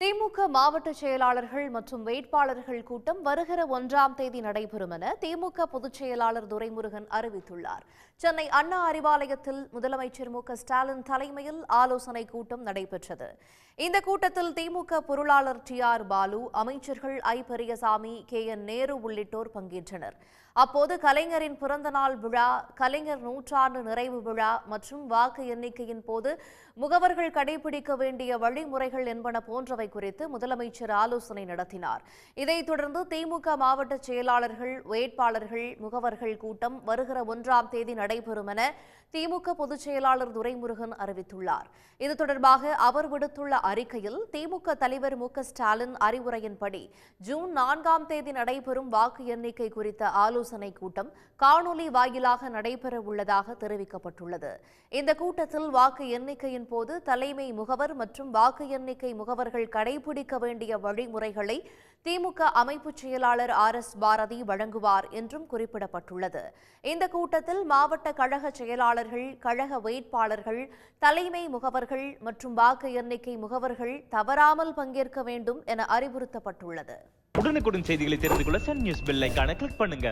திமுக மாவட்ட செயலாளர்கள் மற்றும் வேட்பாளர்கள் கூட்டம் வருகிற ஒன்றாம் தேதி நடைபெறும் என திமுக பொதுச் செயலாளர் துரைமுருகன் அறிவித்துள்ளார். சென்னை அண்ணா அறிவாலயத்தில் முதலமைச்சர் மு ஸ்டாலின் தலைமையில் ஆலோசனை கூட்டம் நடைபெற்றது. இந்த கூட்டத்தில் திமுக பொருளாளர் டி ஆர் பாலு அமைச்சர்கள் I Periyasamy K N Nehru உள்ளிட்டோர் பங்கேற்றனர். அப்போது கலைஞரின் பிறந்தநாள் விழா கலைஞர் நூற்றாண்டு நிறைவு விழா மற்றும் வாக்கு எண்ணிக்கையின் போது முகவர்கள் கடைபிடிக்க வேண்டிய வழிமுறைகள் என்பன போன்றவை குறித்து முதலமைச்சர் ஆலோசனை நடத்தினார். இதைத் தொடர்ந்து திமுக மாவட்ட செயலாளர்கள் வேட்பாளர்கள் முகவர்கள் கூட்டம் வருகிற ஒன்றாம் தேதி நடைபெறும் என திமுக பொதுச் செயலாளர் துரைமுருகன் அறிவித்துள்ளார். இது தொடர்பாக அவர் விடுத்துள்ள அறிக்கையில் திமுக தலைவர் மு ஸ்டாலின் அறிவுரையின்படி ஜூன் நான்காம் தேதி நடைபெறும் வாக்கு எண்ணிக்கை குறித்த ஆலோசனை கூட்டம் காணொலி வாயிலாக நடைபெற உள்ளதாக தெரிவிக்கப்பட்டுள்ளது. இந்த கூட்டத்தில் வாக்கு எண்ணிக்கையின் போது தலைமை முகவர் மற்றும் வாக்கு எண்ணிக்கை முகவர்கள் கடைபிடிக்க வேண்டிய வழிமுறைகளை திமுக அமைப்பு செயலாளர் ஆர் எஸ் பாரதி வழங்குவார் என்றும் குறிப்பிடப்பட்டுள்ளது. இந்த கூட்டத்தில் மாவட்ட கழக செயலாளர்கள் கழக வேட்பாளர்கள் தலைமை முகவர்கள் மற்றும் வாக்கு எண்ணிக்கை முகவர்கள் தவறாமல் பங்கேற்க வேண்டும் என அறிவுறுத்தப்பட்டுள்ளது. உடனுக்குடன் செய்திகளை தெரிந்து கொள்ள சன் நியூஸ் பெல் கிளிக் பண்ணுங்க.